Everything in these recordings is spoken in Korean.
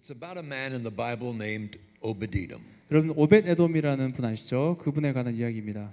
It's about a man in the Bible named Obed-Edom. 여러분 오벳 에돔이라는 분 아시죠? 그분에 관한 이야기입니다.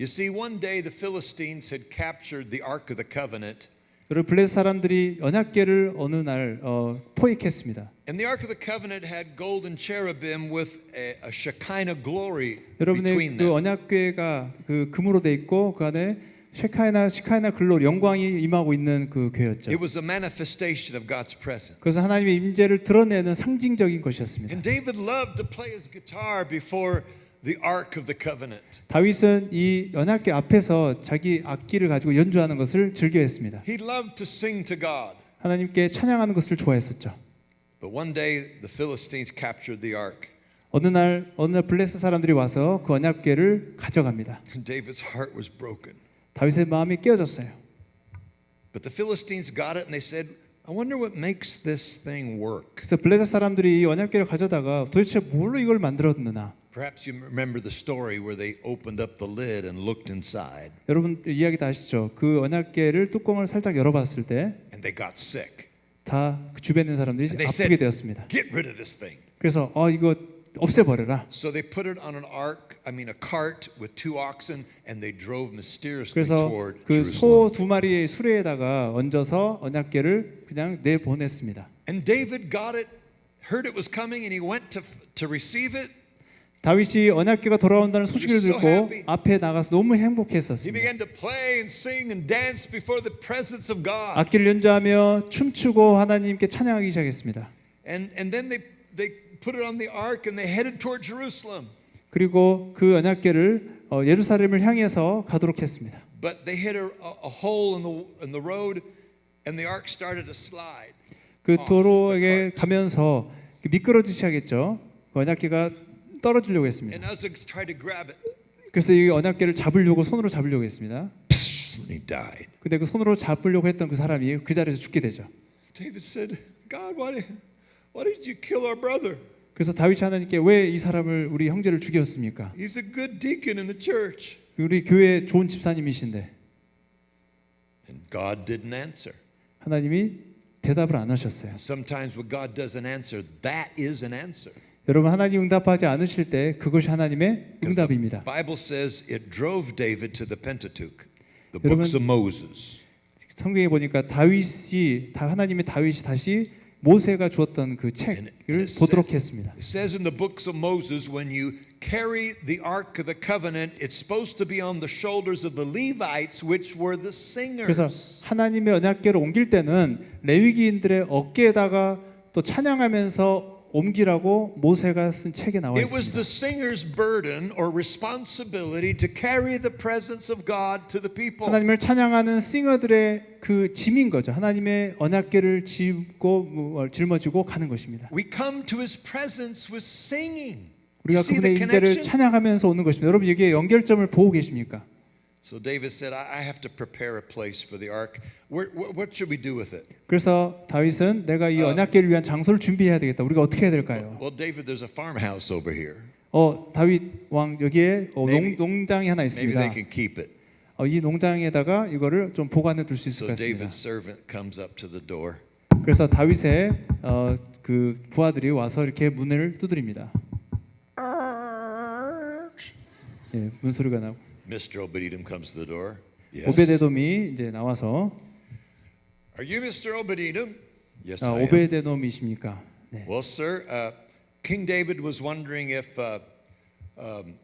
You see, one day the Philistines had captured the Ark of the Covenant, 여러분 블레셋 사람들이 언약궤를 어느 날 어, 포획했습니다. and the Ark of the Covenant had golden cherubim with a, a Shekinah glory 여러분의 between 그 them. 언약궤가 그 금으로 돼 있고 그 안에 쉐카이나 시카이나 글로 영광이 임하고 있는 그 궤였죠. It was a manifestation of God's presence. 그래서 하나님의 임재를 드러내는 상징적인 것이었습니다. And David loved to play his guitar before the Ark of the Covenant. 다윗은 이 언약궤 앞에서 자기 악기를 가지고 연주하는 것을 즐겨했습니다. He loved to sing to God. 하나님께 찬양하는 것을 좋아했었죠. But one day the Philistines captured the Ark, 어느 날 어느 날 블레셋 사람들이 와서 그 언약궤를 가져갑니다. and David's heart was broken. 다윗의 마음이 깨어졌어요. But the Philistines got it and they said, I wonder what makes this thing work. 그래서 블레셋 사람들이 이 언약궤를 가져다가 도대체 뭘로 이걸 만들었느냐? Perhaps you remember the story where they opened up the lid and looked inside 여러분 이야기 다 아시죠? 그 언약궤를 뚜껑을 살짝 열어봤을 때 and they got sick. 다그 주변에 있는 사람들이 아프게 said, 되었습니다. Get rid of this thing. 그래서 어 이거 없애버려라. So they put it on an ark, I mean a cart with two oxen, and they drove mysteriously 그래서 toward 그 Jerusalem. 소두 마리의 수레에다가 얹어서 언약궤를 그냥 내 보냈습니다. And David got it, heard it was coming, and he went to, to receive it. 다윗이 언약궤가 돌아온다는 소식을 He was so 듣고 happy. 앞에 나가서 너무 He 행복했었습니다. began to play and sing and dance before the presence of God. 악기를 연주하며 춤추고 하나님께 찬양하기 시작했습니다. And, and then they, they put it on the ark and they headed toward Jerusalem. 그리고 그 언약궤를 어, 예루살렘을 향해서 가도록 했습니다. But they hit a, a, hole in the, in the road and the ark started to slide. 그 도로에 가면서 미끄러지기 시작했죠. 그 언약궤가 떨어지려고 했습니다. And Uzzah tried to grab it. 그래서 이 언약궤를 잡으려고 손으로 잡으려고 했습니다. He died. 근데 그 손으로 잡으려고 했던 그 사람이 그 자리에서 죽게 되죠. David said, God, why why did you kill our brother? 그래서 다윗이 하나님께 왜 이 사람을 우리 형제를 죽였습니까? He's a good deacon in the church. 우리 교회 좋은 집사님이신데 And God didn't answer. 하나님이 대답을 안 하셨어요. Sometimes when God doesn't answer, that is an answer. 여러분 하나님 응답하지 않으실 때 그것이 하나님의 응답입니다. Bible says it drove David to the Pentateuch, the books of Moses. 성경에 보니까 다윗이 다 하나님의 다윗이 다시 모세가 주었던 그 책을 보도록 says- 했습니다. It says in the books of Moses, when you carry the Ark of the Covenant, it's supposed to be on the shoulders of the Levites, which were the 그래서 singers. 하나님의 언약궤를 옮길 때는 레위기인들의 어깨에다가 또 찬양하면서 옮기라고 모세가 쓴 책에 나와 It was 있습니다. the singer's burden or responsibility to carry the presence of God to the people. 하나님을 찬양하는 싱어들의 그 짐인 거죠. 하나님의 언약궤를 뭐, 짊어지고 가는 것입니다. We come to His presence with singing. 우리가 그분의 임재를? 찬양하면서 오는 것입니다. 여러분 이게 연결점을 보고 계십니까? So David said, I I have to prepare a place for the ark. Where, what, what should we do with it? 그래서 다윗은 내가 이 언약궤를 위한 장소를 준비해야 되겠다. 우리가 어떻게 해야 될까요? Well, David, there's a farmhouse over here. 어 다윗 왕 여기에 어, 농, Maybe- 농장이 하나 Maybe 있습니다. they can keep it. 어, 이 농장에다가 이거를 좀 보관해 둘 수 있을 So 것 같습니다. David's servant comes up to the door. 그래서 다윗의 어, 그 부하들이 와서 이렇게 문을 두드립니다. 예, 문 소리가 나고 Mr. Obed-Edom comes to the door. Yes. 오베데돔이 이제 나와서 Are you Mr. Obed-Edom? Yes, 아, I am. 오베데돔이십니까? 네. Well, sir, uh, King David was wondering if, uh, um,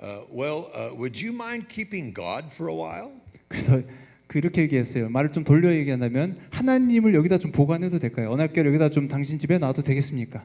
uh, well, uh, would you mind keeping God for a while? 그래서 그렇게 얘기했어요. 말을 좀 돌려 얘기한다면 하나님을 여기다 좀 보관해도 될까요? 언약궤를 여기다 좀 당신 집에 놔도 되겠습니까?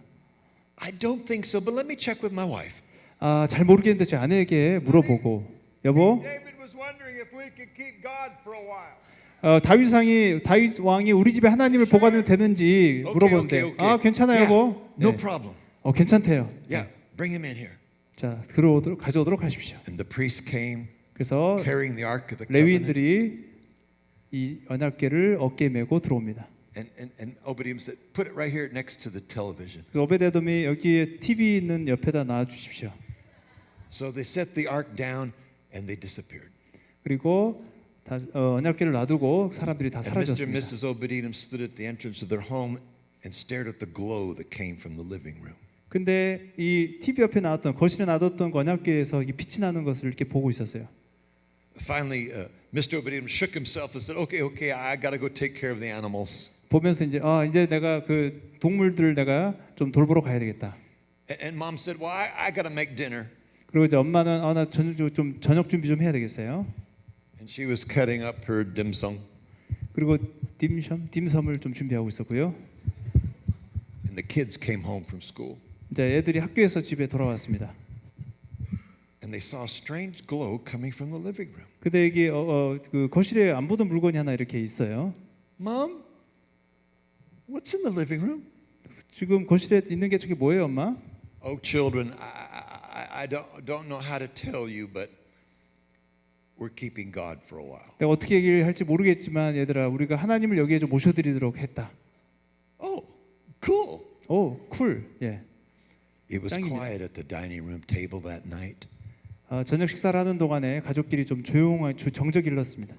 I don't think so, but let me check with my wife. 아, 잘 모르겠는데 제 아내에게 물어보고 여보, David was wondering if we could keep God for a while. 어, 다윗 왕이 다윗 왕이 우리 집에 하나님을 보관해도 되는지 물어보는데 okay, okay. 아 괜찮아요 Yeah, 여보. No 네. problem. 어 괜찮대요. Yeah, bring him in here. 자 들어오도록 가져오도록 하십시오. And the priest came 그래서 carrying the ark of the covenant. 레위인들이 이 언약궤를 어깨에 메고 들어옵니다. And, and, and Obed-Edom said, put it right here next to the television. 오베데돔이 여기에 TV 있는 옆에다 놔 주십시오. So they set the ark down and they disappeared. 그리고 다, 어, 언약궤를 놔두고 사람들이 다 And Mr. and 사라졌습니다. Mrs. Obed-Edom stood at the entrance of their home and stared at the glow that came from the living room. 근데 이 TV 옆에 나왔던 거실에 놔뒀던 그 언약궤에서 이게 빛이 나는 것을 이렇게 보고 있었어요. Finally, uh, Mr. Obadiah shook himself and said, "Okay, okay, I got to go take care of the animals." 보면서 이제 아 이제 내가 그 동물들 내가 좀 돌보러 가야 되겠다. And, and mom said, "Well, I, I got to make dinner." 그리고 이제 엄마는 아나 저녁 좀 저녁 준비 좀 해야 되겠어요. And she was cutting up her dim sum. 그리고 딤섬 딤섬을 좀 준비하고 있었고요. And the kids came home from school 이제 애들이 학교에서 집에 돌아왔습니다. and they saw a strange glow coming from the living room. 이게 어, 어, 그 거실에 안 보던 물건이 하나 이렇게 있어요. Mom, what's in the living room? 지금 거실에 있는 게 저게 뭐예요, 엄마? Oh, children, I, I, don't, don't know how to tell you, but we're keeping God for a while. 내가 어떻게 얘기를 할지 모르겠지만 얘들아 우리가 하나님을 여기에 좀 모셔드리도록 했다. Oh, cool. 오, 쿨. 예. It was 짱이네. quiet at the dining room table that night. 아, 저녁 식사를 하는 동안에 가족끼리 좀 조용한 조- 정적이 흘렀습니다.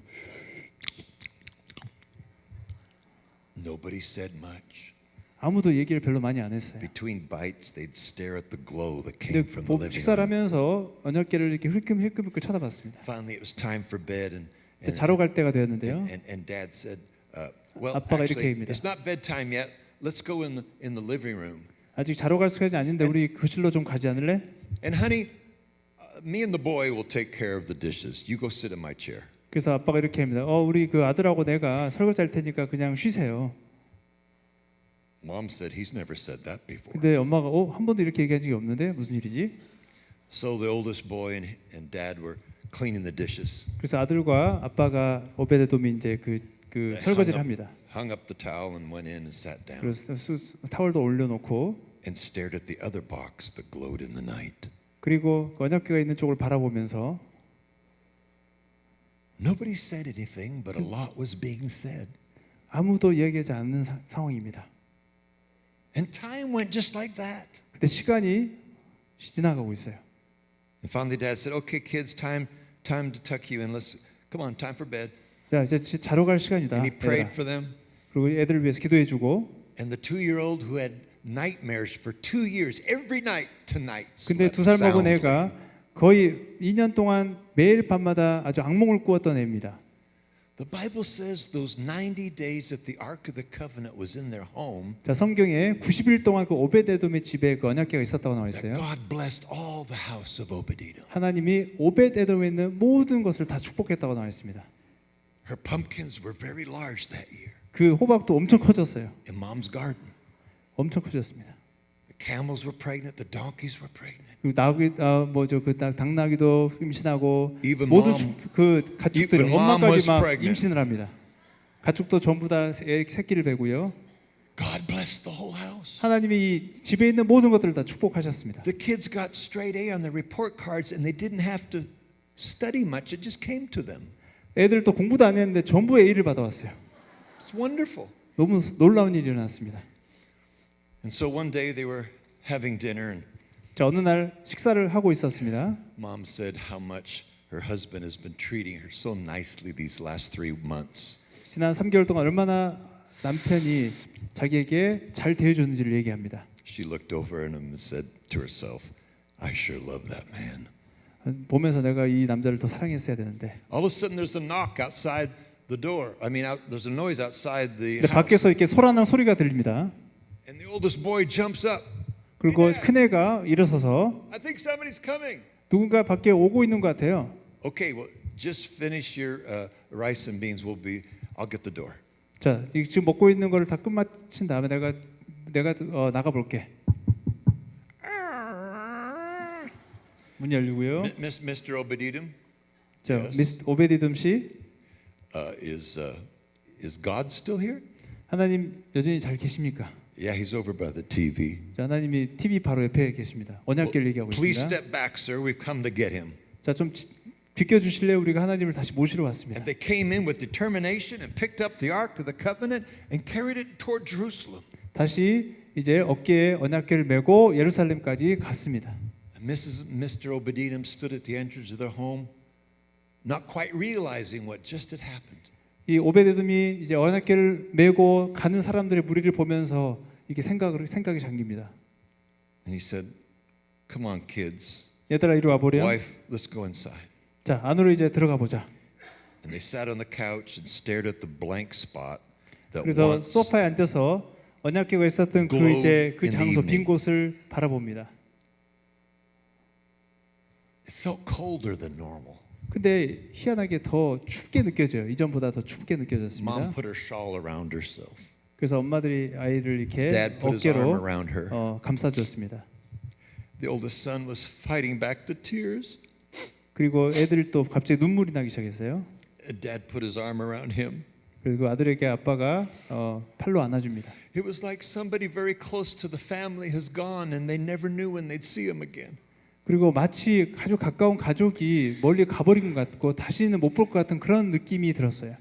Nobody said much. 아무도 얘기를 별로 많이 안 했어요. Between bites, they'd stare at the glow that came 근데 from the 뭐 living 식사를 room. 하면서 언약계를 이렇게 흘끔흘끔 쳐다봤습니다. Finally, it was time for bed, and 이제 and, 자러 갈 때가 되었는데요. and, and Dad said, uh, "Well, 아빠가 actually, 이렇게 얘기합니다. it's not bedtime yet. Let's go in the, in the living room." 아직 자러 갈 시간이 아닌데 우리 거실로 좀 가지 않을래? And honey, uh, me and the boy will take care of the dishes. You go sit in my chair. 그래서 아빠가 이렇게 합니다. 어, 우리 그 아들하고 내가 설거지 할 테니까 그냥 쉬세요. Mom said he's never said that before. 근데 엄마가 어, 한 번도 이렇게 얘기한 적이 없는데 무슨 일이지? So the oldest boy and, and dad were cleaning the dishes. 그래서 아들과 아빠가 오베데돔이 이제 그, 그 설거지를 합니다. hung up the towel and went in and sat down 그래서 수, 수- 타월도 올려놓고 and stared at the other box that glowed in the night. 그리고 그 언약궤가 있는 쪽을 바라보면서 Nobody said anything, but a lot was being said. 아무도 이야기하지 않는 사- 상황입니다. And time went just like that. 근데 시간이 지나가고 있어요. And finally, Dad said, "Okay, kids, time, time to tuck you in. Let's come on, time for bed." 자 이제 지- 자러 갈 시간이다. And he prayed for them. 그리고 애들을 위해서 기도해주고 And the two-year-old who had nightmares for two years, every night, tonight. 근데 두 살 먹은. 애가 거의 2년 동안 매일 밤마다 아주 악몽을 꾸었던 애입니다. The Bible says those 90 days that the Ark of the Covenant was in their home, 자 성경에 90일 동안 그 오베데돔의 집에 그 언약궤가 있었다고 나와 있어요. God blessed all the house of Obadiah. 하나님이 오베데돔에 있는 모든 것을 다 축복했다고 나와 있습니다. Her pumpkins were very large that year 그 호박도 엄청 커졌어요. in mom's garden. 엄청 커졌습니다. Camels were pregnant, the donkeys were pregnant. 나귀 아 뭐죠 그 닭- 당나귀도 임신하고 Even 모든 그 mom 엄마까지 막 pregnant. 임신을 합니다. 가축도 전부 다 새- 새끼를 베고요. God blessed the whole house. 하나님이 이 집에 있는 모든 것들을 다 축복하셨습니다. The kids got straight A on their report cards and they didn't have to study much, it just came to them. 애들도 공부도 안 했는데 전부 A를 받아왔어요. It's wonderful. 너무 놀라운 일이 일어났습니다. And so one day they were having dinner and 자 어느 날 식사를 하고 있었습니다. mom said how much her husband has been treating her so nicely these last three months. 지난 3개월 동안 얼마나 남편이 자기에게 잘 대해줬는지를 얘기합니다. She looked over at him and said to herself, I sure love that man. 보면서 내가 이 남자를 더 사랑했어야 되는데. All of a sudden there's a knock outside the door. I mean, out, there's a noise outside the 근데 house. 밖에서 이렇게 소란한 소리가 들립니다. And the oldest boy jumps up. 그리고 Dad, 큰애가 일어서서 I think somebody's coming. 누군가 밖에 오고 있는 것 같아요. Okay, well, just finish your uh, rice and beans. We'll be. I'll get the door. 자, 이 지금 먹고 있는 거를 다 끝마친 다음에 내가 내가 어, 나가 볼게. 문이 열리고요. Miss, Mr. Obededom, 자, Yes. 미스 오베디듬 씨, uh, is uh, is God still here? 하나님 여전히 잘 계십니까? Yeah, he's over by the TV. 자, 하나님이 TV 바로 옆에 계십니다. 언약궤를 얘기하고 Please 있습니다. step back, sir. We've come to get him. 자, 좀 지- 비켜 주실래요? 우리가 하나님을 다시 모시러 왔습니다. And they came in with determination and picked up the ark of the covenant and carried it toward Jerusalem. 다시 이제 어깨에 언약궤를 메고 예루살렘까지 갔습니다. And Mrs. Mr. Obededom stood at the entrance of their home, not quite realizing what just had happened. 이 오베데돔이 이제 언약궤를 메고 가는 사람들의 무리를 보면서 이게 생각을 생각이 잠깁니다. And he said, Come on, kids. 얘들아 이리 와 보렴. Wife, let's go inside. 자 안으로 이제 들어가 보자. And they sat on the couch and stared at the blank spot that 그래서 소파에 앉아서 언약궤가 있었던 그 이제 그 장소. 빈 곳을 바라봅니다. it felt colder than normal. 근데 희한하게 더 춥게 느껴져요. 이전보다 더 춥게 느껴졌습니다. Mom put her shawl around herself. 그래서 엄마들이 아이를 이렇게 Dad put his arm 어깨로 around her. 어, 감싸주었습니다. The oldest son was fighting back the tears. 그리고 애들이 또 갑자기 눈물이 나기 시작했어요. Dad put his arm around him. 그리고 아들에게 아빠가 어, 팔로 안아줍니다. It was like somebody very close to the family has gone and they never knew when they'd see him again. 그리고 마치 아주 가까운 가족이 멀리 가버린 것 같고 다시는 못 볼 것 같은 그런 느낌이 들었어요.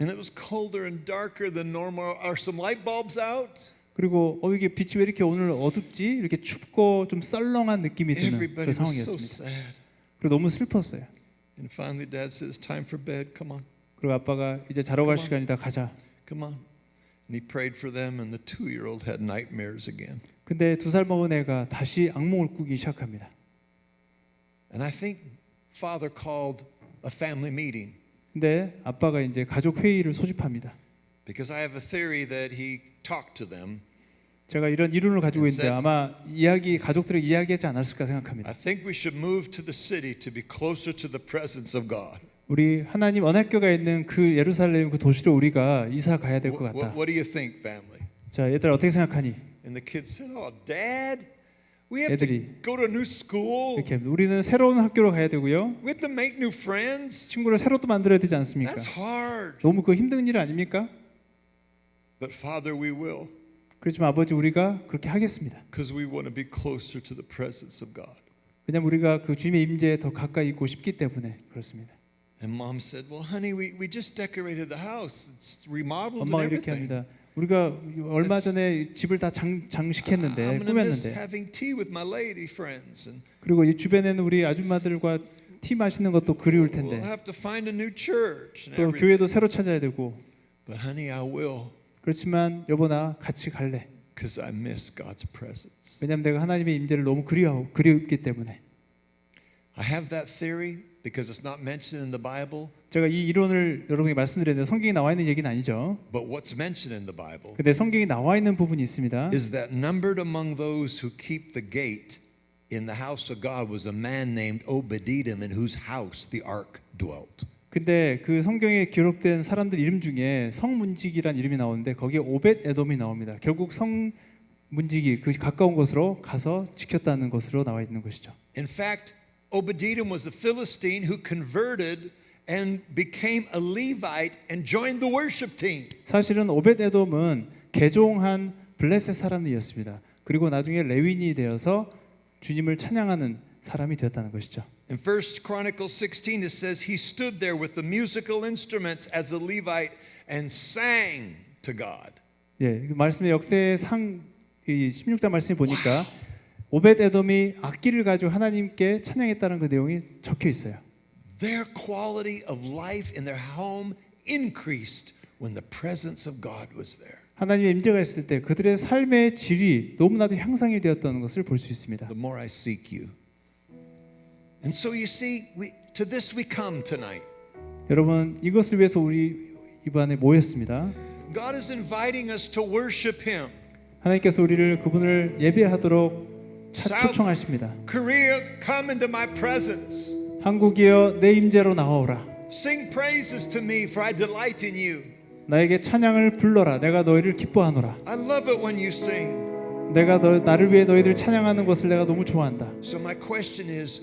And it was colder and darker than normal. Are some light bulbs out? 그리고 어 이게 빛이 왜 이렇게 오늘 어둡지? 이렇게 춥고 좀 썰렁한 느낌이 드는 그 상황이었습니다. 그리고 너무 슬펐어요. And finally, Dad says, "Time for bed. Come on, 그리고 아빠가 이제 자러 갈. 시간이다 가자. come on." And he prayed for them, and the two-year-old had nightmares again. 근데 두 살 먹은 애가 다시 악몽을 꾸기 시작합니다. And I think Father called a family meeting 근데 아빠가 이제 가족 회의를 소집합니다. because I have a theory that he talked to them. 제가 이런 이론을 가지고 있는데 아마 이야기 가족들에게 이야기하지 않았을까 생각합니다. I think we should move to the city to be closer to the presence of God. 우리 하나님 언약교가 있는 그 예루살렘 그 도시로 우리가 이사 가야 될 것 같다. what, what do you think, family? 자, 얘들 어떻게 생각하니? And the kids said, "Oh, Dad, we have to 애들이 go to a new school. 이렇게. 우리는 새로운 학교로 가야 되고요. We have to make new friends. 친구를 새로 또 만들어야 되지 않습니까? That's hard." 너무 그 힘든 일 아닙니까? But Father, we will 그렇지만 아버지 우리가 그렇게 하겠습니다. because we want to be closer to the presence of God. 왜냐하면 우리가 그 주님의 임재에 더 가까이 있고 싶기 때문에 그렇습니다. And Mom said, "Well, honey, we, we just decorated the house. It's remodeled and 엄마가 이렇게 everything. 합니다. 우리가 얼마 전에 집을 다 장, 장식했는데 꾸몄는데 그리고 이 주변에는 우리 아줌마들과 티 마시는 것도 그리울 텐데 또. 교회도 새로 찾아야 되고 그렇지만 여보 나 같이 갈래. 왜냐하면 내가 하나님의 임재를 너무 그리하고 그리웠기 때문에 I have that theory because it's not mentioned in the Bible, 제가 이 이론을 여러분에게 말씀드렸는데 성경에 나와 있는 얘기는 아니죠. but what's mentioned in the Bible 근데 성경에 나와 있는 부분이 있습니다. is that numbered among those who keep the gate in the house of God was a man named Obed-Edom in whose house the ark dwelt. 근데 그 성경에 기록된 사람들 이름 중에 성문직이란 이름이 나오는데 거기에 오벳 에돔이 나옵니다. 결국 성문직이 그 가까운 곳으로 가서 지켰다는 것으로 나와 있는 것이죠. In fact, Obed-Edom was a Philistine who converted and became a Levite and joined the worship team. 사실은 오벳 에돔은 개종한 블레셋 사람이었습니다. 그리고 나중에 레윈이 되어서 주님을 찬양하는 사람이 되었다는 것이죠. In 1 Chronicles 16 it says he stood there with the musical instruments as a Levite and sang to God. 예, 그 말씀의 역사의 상, 이 16장 말씀을 보니까 오벳 에돔이 악기를 가지고 하나님께 찬양했다는 그 내용이 적혀 있어요. Their quality of life in their home increased when the presence of God was there. 하나님의 임재가 있을 때 그들의 삶의 질이 너무나도 향상이 되었다는 것을 볼 수 있습니다. The more I seek you. And so you see, we, to this we come tonight. 여러분 이것을 위해서 우리 이번에 모였습니다. God is inviting us to worship Him. 하나님께서 우리를 그분을 예배하도록 차, 초청하십니다. Korea, come into my presence. 한국이여 내 임재로 나와오라. Sing praises to me, for I delight in you. 나에게 찬양을 불러라. 내가 너희를 기뻐하노라. I love it when you sing. 내가 너 나를 위해 너희들 찬양하는 것을 내가 너무 좋아한다. So my question is,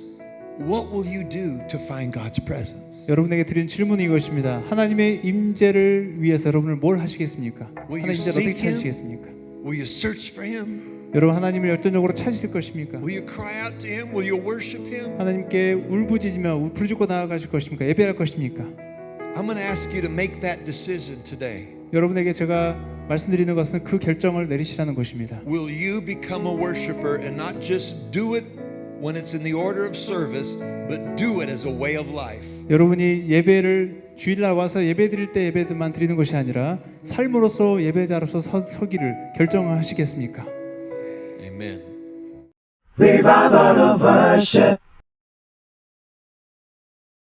what will you do to find God's presence? 여러분에게 드린 질문이 이것입니다. 하나님의 임재를 위해서 여러분을 뭘 하시겠습니까? 하나님 임재를 어떻게? 찾으시겠습니까? Will you search for Him? 여러분 하나님을 열정적으로 찾으실 것입니까? Will you cry out to Him? Will you worship Him? 하나님께 울부짖으며 부르짖고 나아가실 것입니까? 예배할 것입니까? I'm going to ask you to make that decision today. 여러분에게 제가 말씀드리는 것은 그 결정을 내리시라는 것입니다. Will you become a worshiper and not just do it when it's in the order of service, but do it as a way of life? 여러분이 예배를 주일날 와서 예배 드릴 때 예배만 드리는 것이 아니라 삶으로서 예배자로서 서, 서기를 결정하시겠습니까? Amen. Revival of worship.